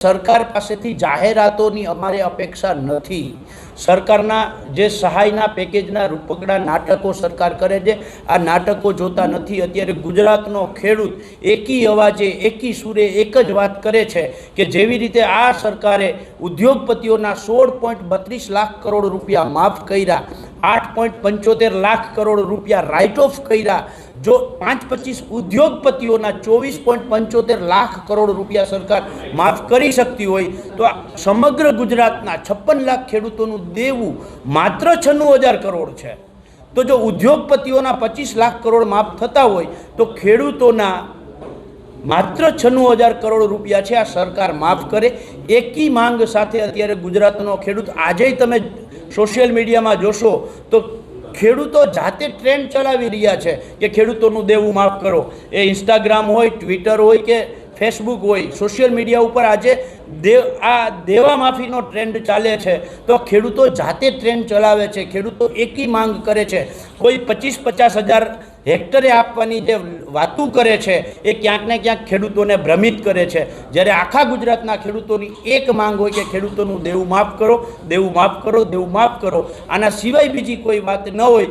સરકાર પાસેથી જાહેરાતોની અમારે અપેક્ષા નથી. સરકારના જે સહાયના પેકેજના રૂપકડા નાટકો સરકાર કરે છે, આ નાટકો જોતા નથી. અત્યારે ગુજરાતનો ખેડૂત એકી અવાજે, એકી સુરે એક જ વાત કરે છે કે જેવી રીતે આ સરકારે ઉદ્યોગપતિઓના સોળ પોઈન્ટ બત્રીસ લાખ કરોડ રૂપિયા માફ કર્યા આઠ પોઈન્ટ પંચોતેર લાખ કરોડ રૂપિયા રાઇટ ઓફ કર્યા, જો પાંચ પચીસ ઉદ્યોગપતિઓના ચોવીસ પોઈન્ટ પંચોતેર લાખ કરોડ રૂપિયા સરકાર માફ કરી શકતી હોય, તો સમગ્ર ગુજરાતના છપ્પન લાખ ખેડૂતોનું દેવું માત્ર છન્નું હજાર કરોડ છે. તો જો ઉદ્યોગપતિઓના પચીસ લાખ કરોડ માફ થતા હોય, તો ખેડૂતોના માત્ર છન્નું હજાર કરોડ રૂપિયા છે. આ સરકાર માફ કરે. એકી માંગ સાથે અત્યારે ગુજરાતનો ખેડૂત આજે તમે સોશિયલ મીડિયામાં જોશો, તો ખેડૂતો જાતે ટ્રેન્ડ ચલાવી રહ્યા છે કે ખેડૂતોનું દેવું માફ કરો. એ ઇન્સ્ટાગ્રામ હોય, ટ્વિટર હોય કે ફેસબુક હોય, સોશિયલ મીડિયા ઉપર આજે દેવ આ દેવા માફીનો ટ્રેન્ડ ચાલે છે. તો ખેડૂતો જાતે ટ્રેન્ડ ચલાવે છે. ખેડૂતો એકી માંગ કરે છે. કોઈ પચીસ પચાસ હજાર હેક્ટરે આપવાની જે વાતું કરે છે, એ ક્યાંક ને ક્યાંક ખેડૂતોને ભ્રમિત કરે છે. જ્યારે આખા ગુજરાતના ખેડૂતોની એક માંગ હોય કે ખેડૂતોનું દેવું માફ કરો, દેવું માફ કરો, દેવું માફ કરો. આના સિવાય બીજી કોઈ વાત ન હોય